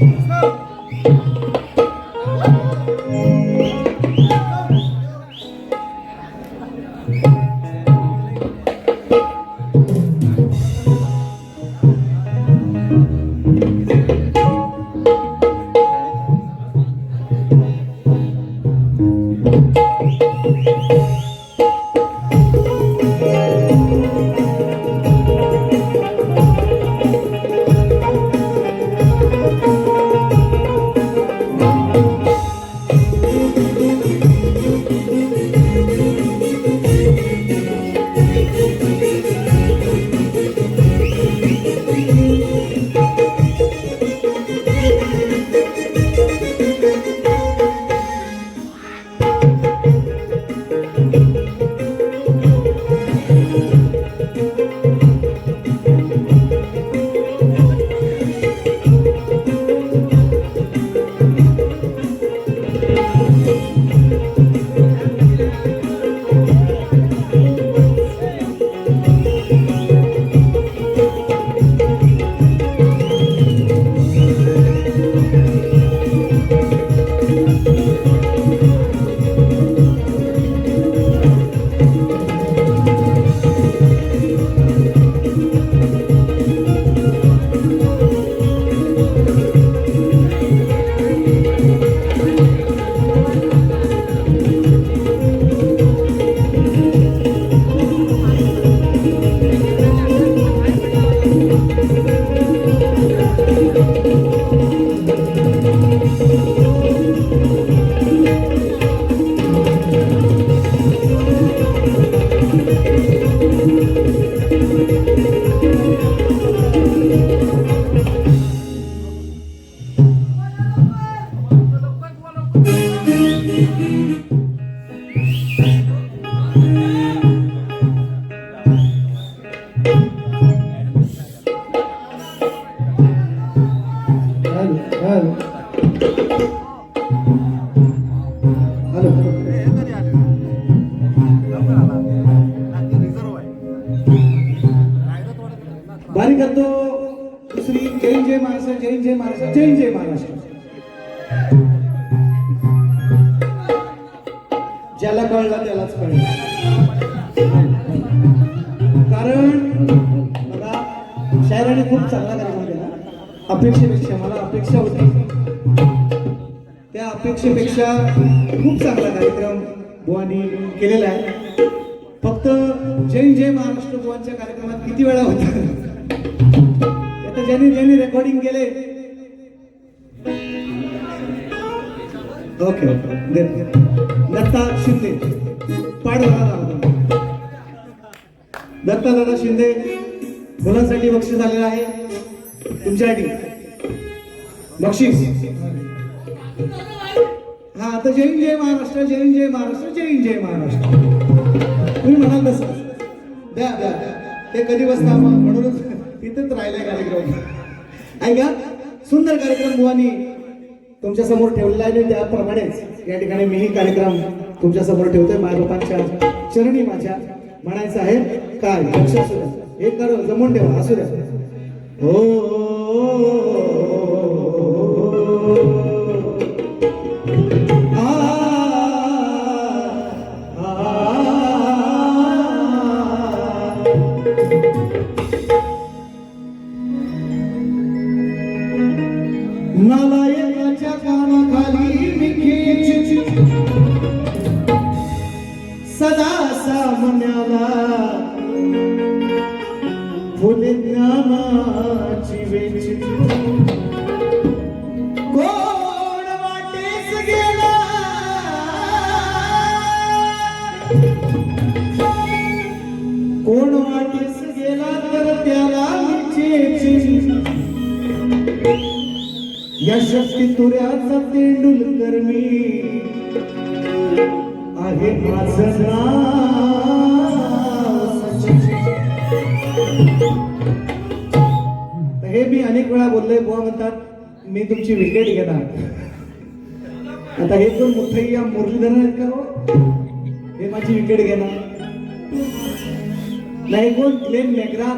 Let's go. बारी दुसरी जैन जय महाराष्ट्र जैन जय महाराष्ट्र जैन जय महाराष्ट्र. ज्याला कळला त्यालाच कळलं. कारण बघा शायराने खूप चांगला कार्यक्रम केला. अपेक्षेपेक्षा मला अपेक्षा होती. त्या अपेक्षेपेक्षा खूप चांगला कार्यक्रम बुवानी केलेला आहे. फक्त जय जय महाराष्ट्र बुवांच्या कार्यक्रमात किती वेळा होता? आता ज्यांनी ज्यांनी रेकॉर्डिंग केले. ओके ओके दे- दत्ता शिंदे. पाड दत्ता दादा शिंदे. मुलांसाठी बक्षीस आलेलं आहे. तुमच्यासाठी. बक्षीस. हा आता जय जय महाराष्ट्र जय जय महाराष्ट्र जय जय महाराष्ट्र. तुम्ही म्हणाल तसं. द्या द्या द्या. ते कधी बसता म्हणूनच तिथेच राहिलाय कार्यक्रम. ऐका सुंदर कार्यक्रम बुवानी तुमच्यासमोर ठेवलेला आहे आणि त्याप्रमाणेच. या ठिकाणी मीही कार्यक्रम तुमच्यासमोर ठेवतोय मायबापांच्या चरणी माझ्या म्हणायचं आहे काय? लक्ष असू हे कर जमून ठेवा असू द्या. हो. हो, हो, हो एकदम मुथैया मुरलीधरन आहेत का हो हे माझी विकेट घेणार. नाही कोण? क्लेम मेग्रा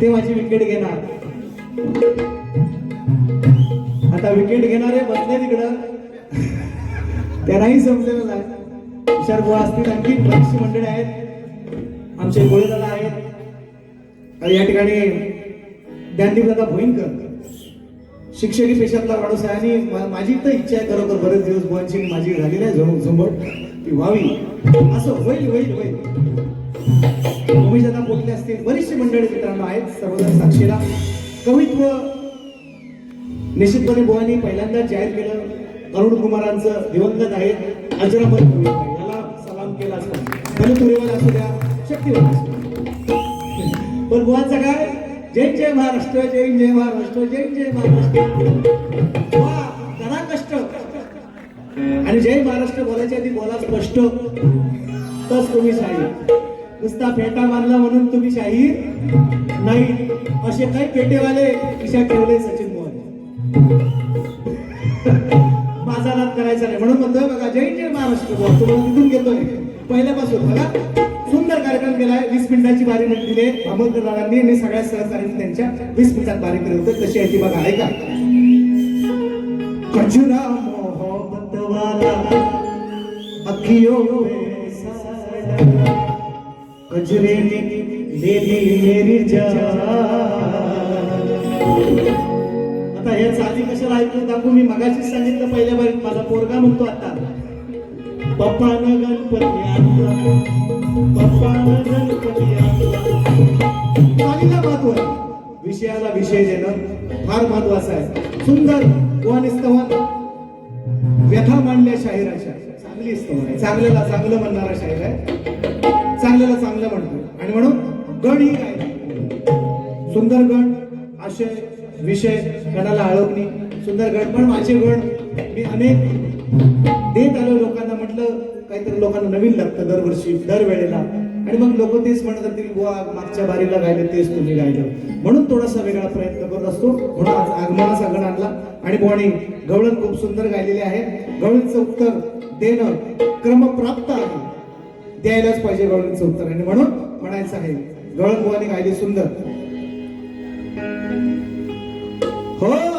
ते माझी विकेट घेणार. आता विकेट घेणारे बसले तिकडं. त्यांनाही समजेल आहे हुशार गोळा असतील आणखी. बरीचशी मंडळी आहेत. आमचे गोळेदादा आहेत. या ठिकाणी ज्ञानदीप दादा भोईंकर शिक्षकी पेशातला माणूस आहे आणि माझी तर इच्छा आहे खरोखर बरेच दिवस बुवांची माझी झालेली आहे झुंब झुंबट ती व्हावी. असं होईल होईल होईल. उमेश दादा बोलले असतील बरीचशी मंडळी मित्रांनो आहेत सर्वजण साक्षीला. कवित्व निश्चितपणे बुवानी पहिल्यांदा जाहीर केलं. अरुण कुमारांचं दिवंगत आहेत अजरामर याला सलाम केला असतो. भले तुरेवाला असू द्या शक्तिवान असू पण बुवांचं काय? जय जय महाराष्ट्र जय जय महाराष्ट्र जय जय महाराष्ट्र. वा करा कष्ट. आणि जय महाराष्ट्र बोलायच्या आधी बोला स्पष्ट. तस तुम्ही शाहीर. नुसता फेटा मारला म्हणून तुम्ही शाहीर नाही. असे काही पेटेवाले खिशात ठेवले सचिन मोहन. माझा नाद करायचा नाही. म्हणून म्हणतोय बघा जय जय महाराष्ट्र. बुवा तुम्हाला तिथून घेतोय. पहिल्यापासून बघा. सुंदर कार्यक्रम केलाय. वीस मिनिटाची बारी म्हटली भामोदकर दादांनी आणि सगळ्या सहकार्यांनी त्यांच्या वीस मिनिटात बारी केलं होती. तशी आहे ती बघा ऐका कचरा मोहब्बत वाला अखियों में ने ले ली मेरी जान आता हे चाली कशाला ऐकलं? दाखवू मी मगाशीच सांगितलं पहिल्या बारीत माझा पोरगा म्हणतो आता. पप्पा न गणपती चालीला महत्त्व विषयाला विषय देणं फार महत्वाचं आहे. सुंदर व स्तवन. व्यथा मांडल्या शाहिराच्या चांगली स्तवन आहे. चांगल्याला चांगलं म्हणणारा शाहीर आहे. चांगल्याला चांगलं म्हणतो. आणि म्हणून गण ही काय? सुंदर गण आशय विषय गणाला आळवणी सुंदर गण पण माझे गण मी अनेक देत आलो लोकांना म्हटलं काहीतरी लोकांना नवीन लागतं दरवर्षी दरवेळेला. आणि मग लोक तेच म्हणत असतील बुवा मागच्या बारीला गायलं तेच तुम्ही गायलं. म्हणून थोडासा वेगळा प्रयत्न करत असतो. म्हणून आज आगमनाचा गण आणला. आणि बोणी गवळण खूप सुंदर गायलेले आहे. गवळणचं उत्तर देणं क्रमप्राप्त आहे. द्यायलाच पाहिजे गवळणचं उत्तर आणि म्हणून म्हणायचं आहे गवळण बुवानी गायली सुंदर. हो!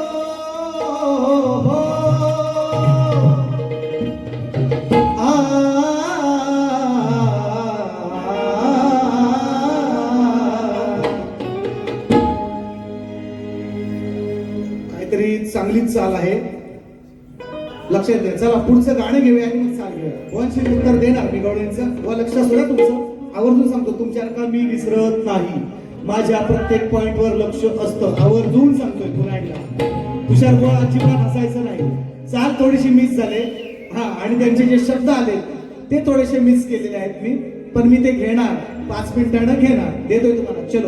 लक्षात द्या चला पुढचं गाणं घेऊया आणि मग चाल घेऊया वंशी उत्तर देणार मी गवळ्यांचं. व लक्षात सोडा तुमचं? आवर्जून सांगतो तुमच्यासारखा मी विसरत नाही. माझ्या प्रत्येक पॉइंटवर लक्ष असतं. आवर्जून सांगतोय पुन्हा एकदा तुषार गोळा अजिबात हसायचं नाही. चाल थोडीशी मिस झाले. हा आणि त्यांचे जे शब्द आले ते थोडेसे मिस केलेले आहेत मी. पण मी ते घेणार. पाच मिनिटानं घेणार. देतोय तुम्हाला. चलो.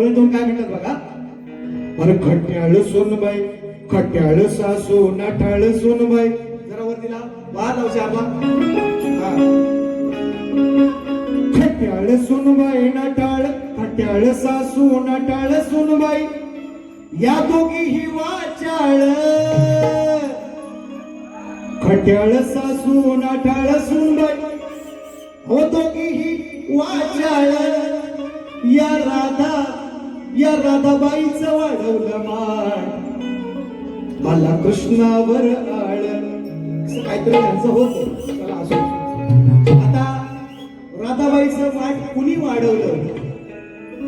नाही दोन काय म्हणतात बघा? अरे खट्याळ सोनबाई खट्याळ सासू नाठाळ सोनबाई. जरा वर दिला. वा लावशे आपण. खट्याळ सोनबाई नाठाळ खट्याळ सासू नाठाळ सोनबाई. या दोघी ही वाचाळ. खट्याळ सासू नाठाळ सुनबाई. हो दोघीही वाचाळ. या राधा या राधाबाईचं वाढवलं मान. मला कृष्णावर आळ. असं काहीतरी त्यांचं होतं. चला असो आता राधाबाईचं वाट कुणी वाढवलं?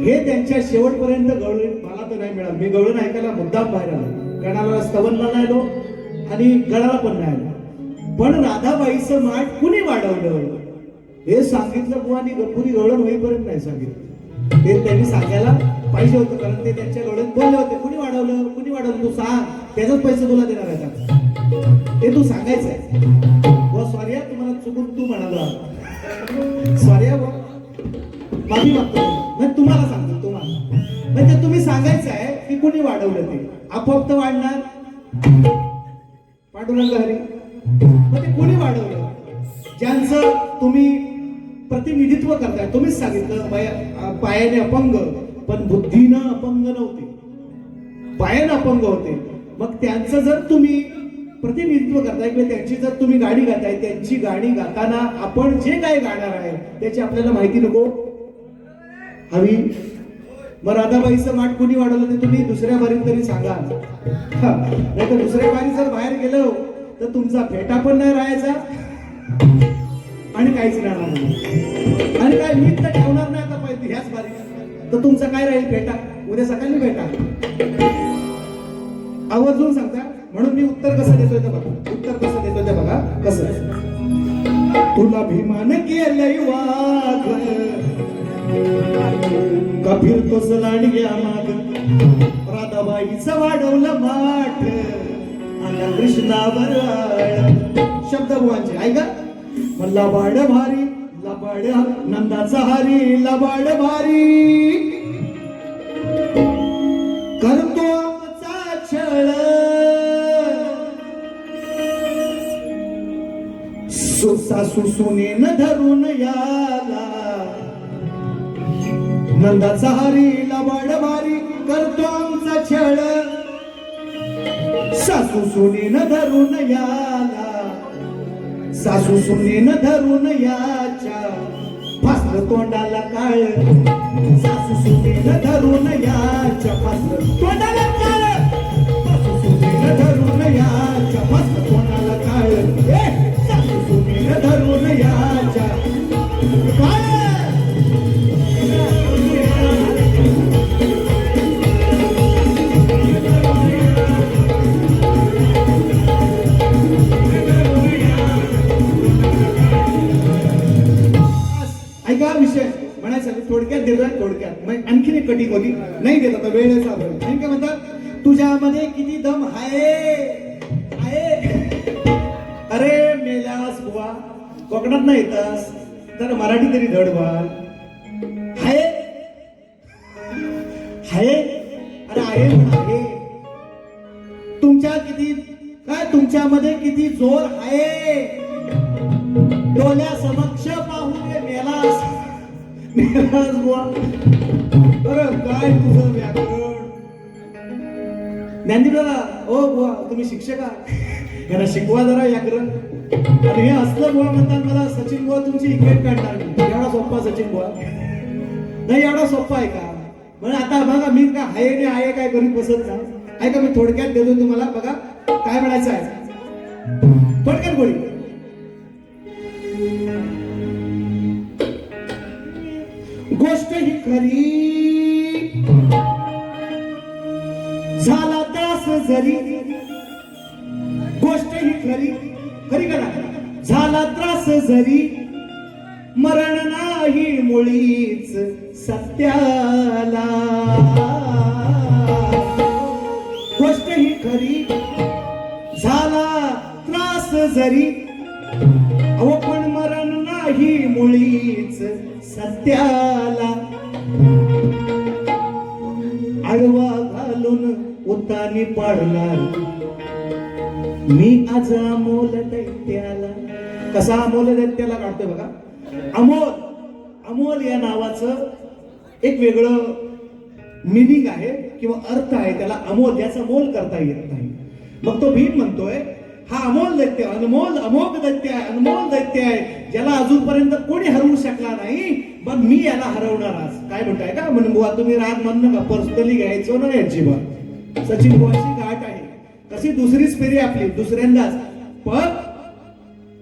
हे त्यांच्या शेवटपर्यंत गवळण मला तर नाही मिळालं. मी गवळण ऐकायला मुद्दाम बाहेर आलो. गणाला स्तवनला नाही आलो आणि गळाला पण नाही आलो. पण राधाबाईचं माठ कुणी वाढवलं? हे सांगितलं बुवानी पुरी गवळण होईपर्यंत नाही सांगितलं. ते त्यांनी सांगायला पाहिजे होतं कारण ते त्यांच्या गवळण बोलले होते. कुणी वाढवलं? कुणी वाढवलं? तू सांग. त्याचाच पैसे तुला देणार आहे ते तू सांगायचं आहे बुवा स्वार्या तुम्हाला चुकून तू म्हणाला. स्वार्या बुवा माफी मागतो. म्हणजे तुम्हाला सांगतो तुम्हाला. म्हणजे तुम्ही सांगायचं आहे की कुणी वाढवलं ते. आपोआप तर वाढणार. पांडुरंग हरी. मग ते कोणी वाढवलं? ज्यांचं तुम्ही प्रतिनिधित्व करताय. तुम्हीच सांगितलं पायाने अपंग. पण बुद्धीनं अपंग नव्हते. पायानं अपंग होते. मग त्यांचं जर तुम्ही प्रतिनिधित्व करताय किंवा त्यांची जर तुम्ही गाणी गाताय त्यांची गाणी गाताना आपण जे काय गाणार आहे त्याची आपल्याला माहिती नको. हवी. मग राधाबाईचं माठ कोणी वाढवलं ते तुम्ही दुसऱ्या बारीत तरी सांगा. नाही तर दुसऱ्या बारी जर बाहेर गेलो तर तुमचा फेटा पण नाही राहायचा. आणि काहीच राहणार नाही. आणि काय मी तर ठेवणार नाही आता पाहिजे ह्याच बारीत तर तुमचं काय राहील भेटा उद्या सकाळी भेटा आवर्जून सांगता म्हणून मी उत्तर कसं देतोय ते बघा. उत्तर कसं देतोय ते बघा. कसं? तुला भीमान केलंय वाघ. कबीर तो सलांडग्या माग राधाबाईचं वाढवलं माठ. आता कृष्णावर शब्द बुवांचे ऐका. मग लबाड भारी लबाड नंदाचा हारी लबाड भारी. सुनेन धरून याला. नंदाचा हरी लबाड भारी करतो आमचा छळ. सासू सुनेन धरून याला. सासू सुनेन धरून याच्या फासल तोंडाला काळ. सासू सुनेन धरून याच्या फासल तोंडाला काळ. सासू सुनेन धरून याच्या फासल तोंडाला थोडक्यात दिलं मग आणखीन एक कटिंग होती नाही देत आता वेळेच आपण आणि काय म्हणतात तुझ्यामध्ये किती दम आहे? अरे मेल्यास बुवा. कोकणात नाही येतास. तर मराठी तरी धड बाल आहे? आहे? अरे आहे आहे. तुमच्या किती काय तुमच्यामध्ये किती जोर आहे? डोल्या समक्ष बुवा बरं काय तुझं व्याकरण ज्ञानदीप दादा ओ बुवा तुम्ही शिक्षक आहात यांना शिकवा जरा व्याकरण आणि हे असलं बुवा म्हणतात मला सचिन बुवा तुमची इक्वेट काढणार एवढा सोप्पा सचिन बुवा नाही एवढा सोप्पा आहे का म्हणजे आता बघा मी का हाय आणि आहे काय करीत बसत जा ऐका मी थोडक्यात देतो तुम्हाला बघा काय म्हणायचं आहे पटकन गोळी गोष्ट ही खरी. झाला दास जरी गोष्ट ही खरी. खरी करा झाला त्रास जरी मरण नाही मुळीच सत्याला. गोष्ट ही खरी. झाला त्रास जरी अहो पण मरण नाही मुळीच सत्याला आळवा घालून उतानी पाडणार मी आज अमोल दैत्याला कसा अमोल दैत्याला काढतोय बघा. अमोल अमोल या नावाचं एक वेगळं मिनिंग आहे किंवा अर्थ आहे त्याला अमोल याचा मोल करता येत नाही. मग तो भीम म्हणतोय हा अमोल दैत्य अनमोल अमोघ दैत्य आहे अनमोल दैत्य आहे. ज्याला अजूनपर्यंत कोणी हरवू शकला नाही मग मी याला हरवणार आज. काय म्हणताय का? म्हणून बुवा तुम्ही राग मान नका पर्सनली घ्यायचो ना याची बघ सचिन बुवाची गाठ आहे. कशी दुसरीच फेरी आपली दुसऱ्यांदाच. पण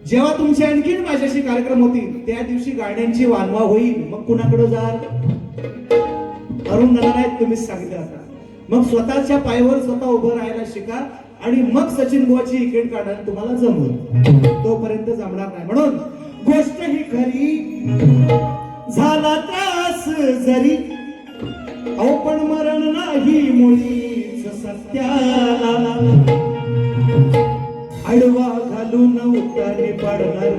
जेव्हा तुमचे आणखीन माझ्याशी कार्यक्रम होतील त्या दिवशी गाण्यांची वानवा होईल. मग कुणाकडे जाल? अरुण नारायण तुम्ही तुम्हीच सांगितलं आता. मग स्वतःच्या पायावर स्वतः उभं राहायला शिका. आणि मग सचिन बुवाची विकेट काढायला तुम्हाला जमल तोपर्यंत जमणार नाही. म्हणून गोष्ट ही खरी झाला त्रास जरी अहो पण मरण नाही मुळीच सत्याला. आडवा घालून उताने पाडणार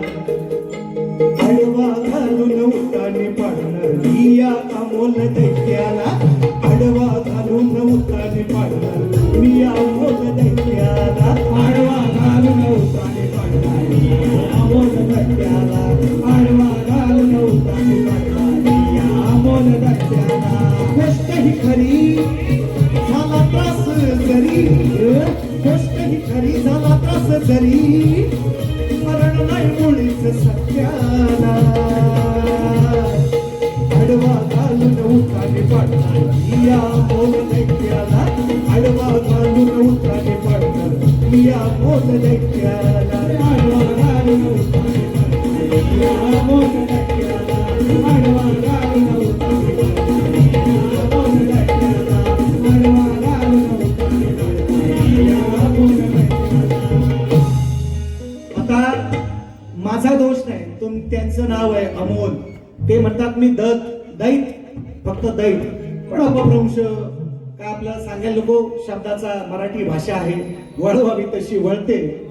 आडवा घालून उताने पाडणार दिया या अमोल दैत्याला आडवा गोष्ट ही खरी झाला त्रास जरी मरण नाही मुळीच सत्याला. आडवा घालून उठाने पाडणार या मोल दैत्याला. आडवा घालून उठाने पाडणार या मोल दैत्याला. आडवा घालून उठाने पाडणार या मोल नाव आहे अमोल. ते म्हणतात मी दत दैत फक्त दैत. पण अपभ्रंश काय आपल्याला सांगायला नको शब्दाचा मराठी भाषा आहे. वळवावी तशी वळते.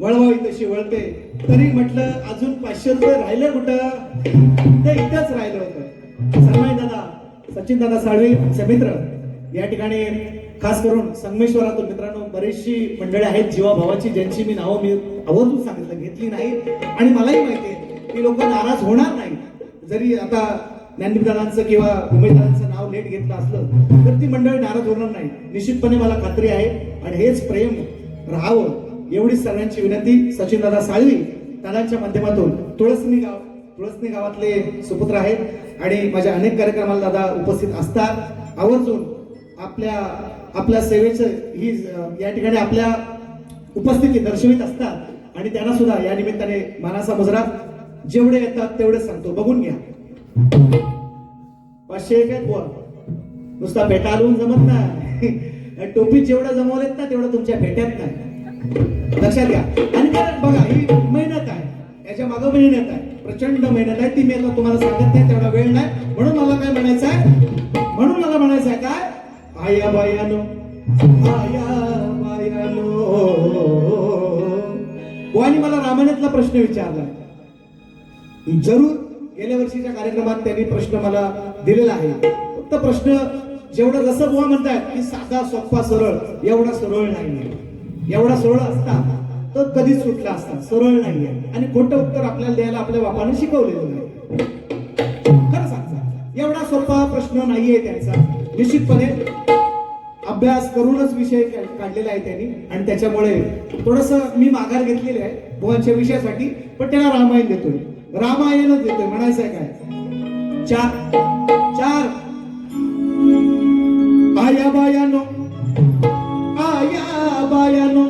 वळवावी तशी वळते. तरी म्हटलं अजून पाचशे रुपये राहिलं कुठं? ते इथंच राहिलं होतं. सर्वाय दादा सचिन दादा साळवे समित्र. या ठिकाणी खास करून संगमेश्वरातून मित्रांनो बरीचशी मंडळी आहेत जीवाभावाची ज्यांची मी नावं मी आवर्जून सांगितलं घेतली नाही. आणि मलाही माहिती ती की लोक नाराज होणार नाही. जरी आता ज्ञानदीपदारांचं किंवा उमेदवारांचं नाव लेट घेतलं असलं तर ती मंडळी नाराज होणार नाही. निश्चितपणे मला खात्री आहे आणि हेच प्रेम राहावं एवढीच सगळ्यांची विनंती. सचिन दादा साळवी दादांच्या माध्यमातून तुळसनी गाव तुळसनी गावातले सुपुत्र आहेत आणि माझ्या अनेक कार्यक्रमाला दादा उपस्थित असतात. आवर्जून आपल्या आपल्या सेवेचं ही या ठिकाणी आपल्या उपस्थिती दर्शवित असतात आणि त्यांना सुद्धा या निमित्ताने मानाचा मुजरा. जेवढे येतात तेवढे सांगतो. बघून घ्या. पाचशे एक आहेत बुवा नुसता भेटा आलून जमत नाही. टोपीत जेवढं जमवलेत ना तेवढं तुमच्या भेट्यात नाही. लक्षात घ्या. आणि कारण बघा ही मेहनत आहे. याच्या मागं मेहनत आहे. प्रचंड मेहनत आहे. ती मी आता तुम्हाला सांगत नाही तेवढा वेळ नाही. म्हणून मला काय म्हणायचं आहे? म्हणून मला म्हणायचं आहे काय? आया बायानो आया बायानो. कोणी मला रामायणातला प्रश्न विचारला? जरूर गेल्या वर्षीच्या कार्यक्रमात त्यांनी प्रश्न मला दिलेला आहे. फक्त प्रश्न जेवढं जसं बुवा म्हणतायत की साधा सोप्पा सरळ एवढा सरळ नाही एवढा सरळ असता तर कधीच सुटला असता सरळ नाहीये. आणि खोटं उत्तर आपल्याला द्यायला आपल्या बापाने शिकवलेलं नाही. खरं सांगता एवढा सोपा प्रश्न नाहीये त्यांचा. निश्चितपणे अभ्यास करूनच विषय काढलेला आहे त्यांनी. आणि त्याच्यामुळे थोडस मी माघार घेतलेली आहे बुवांच्या विषयासाठी पण त्याला रामायण देतोय. रामायणच देतोय म्हणायचं काय? चार चार. आया बायानो आया बायानो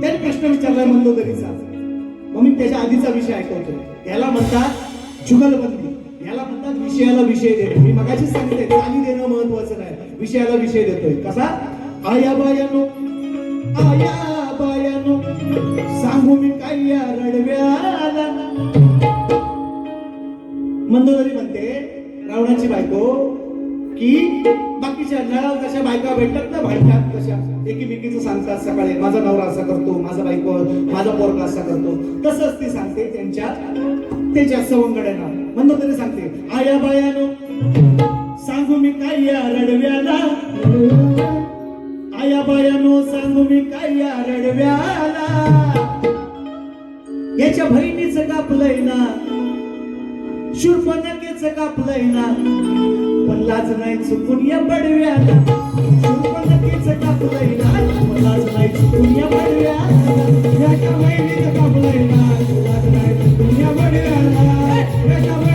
त्याने प्रश्न विचारलाय मंदोदरीचा मग मी त्याच्या आधीचा विषय ऐकवतो याला म्हणतात जुगलबंदी. याला म्हणतात विषयाला विषय देतो मी मगाशी सांगितले चाली देणं महत्वाचं नाही. विषयाला विषय देतोय. कसा? आया बायानो आया बायानो सांगू मी काय या रडव्या? मंदोदरी म्हणते रावणाची बायको की बाकीच्या नळाला कशा बायका भेटतात ना भांडतात कशा एकीमेकीचं सांगतात सकाळी माझा नवरा असा करतो माझा बायको माझा पोरगा असा करतो. तसंच ती सांगते त्यांच्या त्याच्या सवंगड्यांना. मंदोदरी सांगते आया बायानो सांगू मी काय या रडव्याला? आया बायानो सांगू मी काय या रडव्याला? याच्या बहिणीचं कापलंय ना. शूर्पणखेच कापलंय ना. पण लाज नाही चुकून या कापलंय ना. पण लाज नाही चुकून या बडव्याला याच्या कापलंय ना. लाज नाही चुकून या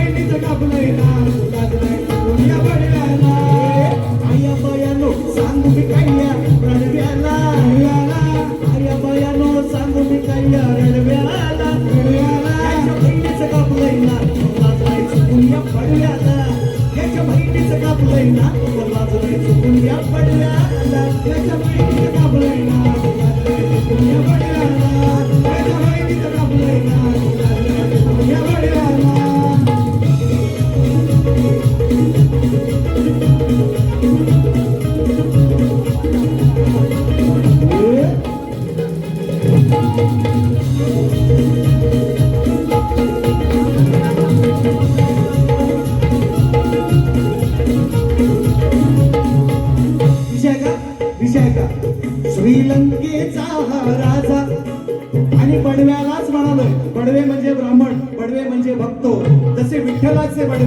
याच्या कापलंय ना. लाज नाही चुकून या आया बयानो सांगू मी काय रडव्याला. आया बयानो सांगू मी काय रडव्याला. पडव्याला याच्या बहिणीचं कापलंय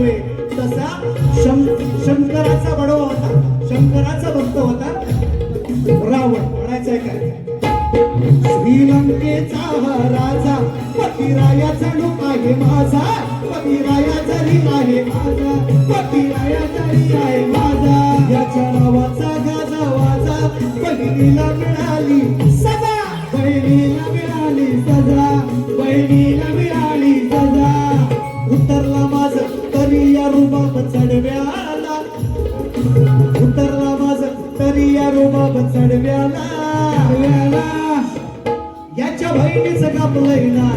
नव्हे तसा शं शंकराचा बडवा होता. शंकराचा भक्त होता. रावण म्हणायचंय काय? श्रीलंकेचा हा राजा पतिरायाचा लोक आहे माझा. पतिरायाचा री आहे माझा. पतिरायाचा री आहे माझा. याच्या नावाचा गाजा वाजा. बहिणीला मिळाली सजा. बहिणीला मिळाली सजा. बहिणीला मिळाली सजा. उतरला माझा तरी या रुबाब चढव्याला. उतरला माझ तरी या रुबाब चढव्याला. याच्या बहिणीच कापलंय ना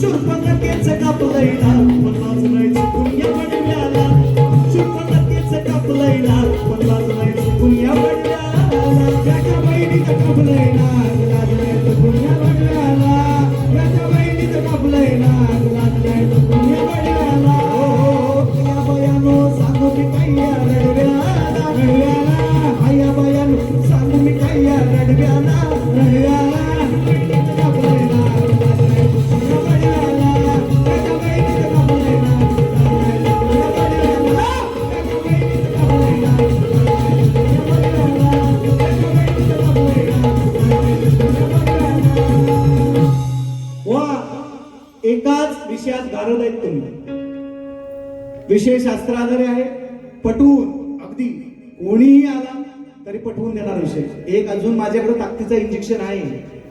शूर्पणखेचं कापलंय ना पण लाज चुकून या बडव्याला शूर्पणखेचं कापलंय ना पण लाज चुकून या बडव्याला याच्या बहिणीचं कापलंय ना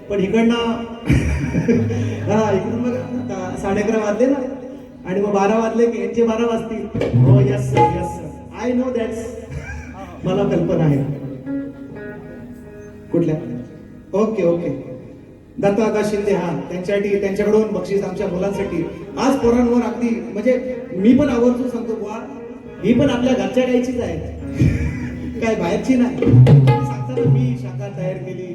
पण इकडनं हा इकडून बघा साडे अकरा वाजले ना. आणि मग बारा वाजले की यांचे बारा वाजतील. हो yes sir yes sir I know that's मला कल्पना आहे. कुठल्या? ओके ओके दत्तादा शिंदे हा त्यांच्यासाठी त्यांच्याकडून बक्षीस आमच्या मुलांसाठी. आज पोरांवर अगदी म्हणजे मी पण आवर्जून सांगतो बुवा ही पण आपल्या घरच्या गायचीच आहे काय बाहेरची नाही. सांगताना मी शाखा तयार केली.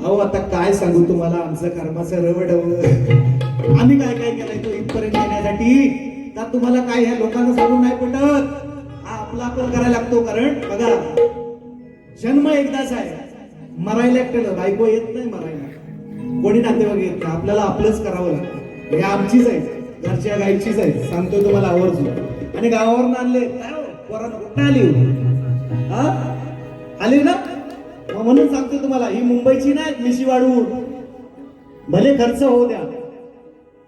अहो आता काय सांगू तुम्हाला? आमचं कर्माचं रवड आम्ही काय काय केलंय तो इथपर्यंत येण्यासाठी? तर तुम्हाला काय ह्या लोकांना सांगून नाही पटत. हा आपला आपण करायला लागतो कारण बघा जन्म एकदाच आहे मरायला एकट्याला बायको येत नाही मरायला. कोणी नातेवाईक येत नाही आपल्याला आपलंच करावं लागतं. हे आमचीच आहे घरच्या गायचीच आहे सांगतो तुम्हाला आवर्जून. आणि गावावरून आणले काय हो, आली हो? आली ना? म्हणून सांगतो तुम्हाला ही मुंबईची नाही मिशी वाढवून भले खर्च होऊ द्या.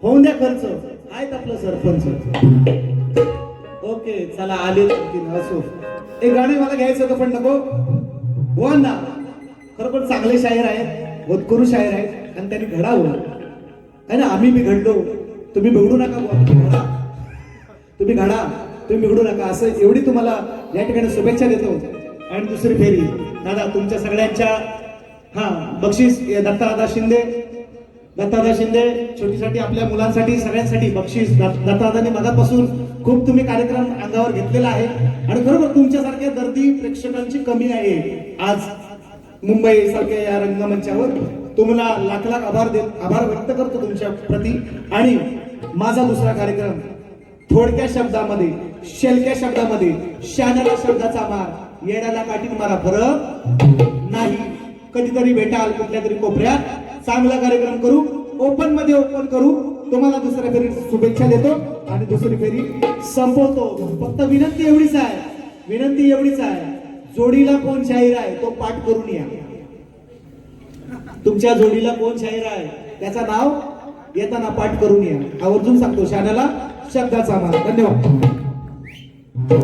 होऊन द्या खर्च. आहेत आपलं सरपंच. ओके चला आले असो. एक गाणे मला घ्यायचं होतं पण नको. हो ना. खरोखर चांगले शायर आहेत होतकरू शायर आहेत आणि त्यांनी घडावं. आहे ना आम्ही मी घडलो तुम्ही बिघडू नका घडा. तुम्ही घडा. तुम्ही बिघडू नका. असं एवढी तुम्हाला या ठिकाणी शुभेच्छा देतो. आणि दुसरी फेरी. दादा तुमच्या सगळ्यांच्या हा बक्षीस दत्तादा दत्तादादा शिंदे दत्तादा शिंदे छोटीसाठी आपल्या मुलांसाठी सगळ्यांसाठी बक्षीस दत्त- दत्तादानी खूप तुम्ही कार्यक्रम अंगावर घेतलेला आहे. आणि खरोखर तुमच्यासारख्या दर्दी प्रेक्षकांची कमी आहे. आज मुंबई सारख्या या रंगमंचावर तुम्हाला लाख लाख आभार देत आभार व्यक्त करतो तुमच्या प्रती. आणि माझा दुसरा कार्यक्रम थोडक्या शब्दामध्ये शेलक्या शब्दामध्ये शानला शब्दाचा मार येण्याला काठीन मला फरक नाही. कधीतरी भेटाल कुठल्या तरी कोपऱ्यात. चांगला कार्यक्रम करू. ओपनमध्ये ओपन करू. तुम्हाला दुसऱ्या फेरी शुभेच्छा देतो आणि दुसरी फेरी संपवतो. फक्त विनंती एवढीच आहे. विनंती एवढीच आहे. जोडीला कोण शाहीर आहे तो पाठ करून या. तुमच्या जोडीला कोण शाहीर आहे त्याचं नाव येताना पाठ करून या. आवर्जून सांगतो शाण्याला शब्दाचा मान धन्यवाद. Thank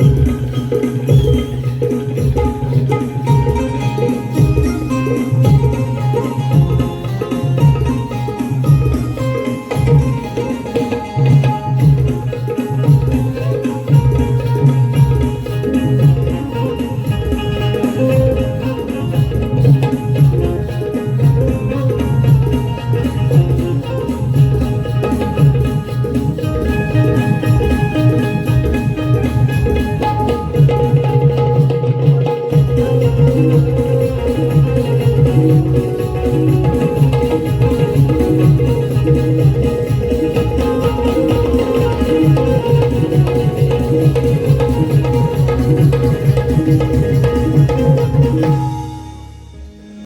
you.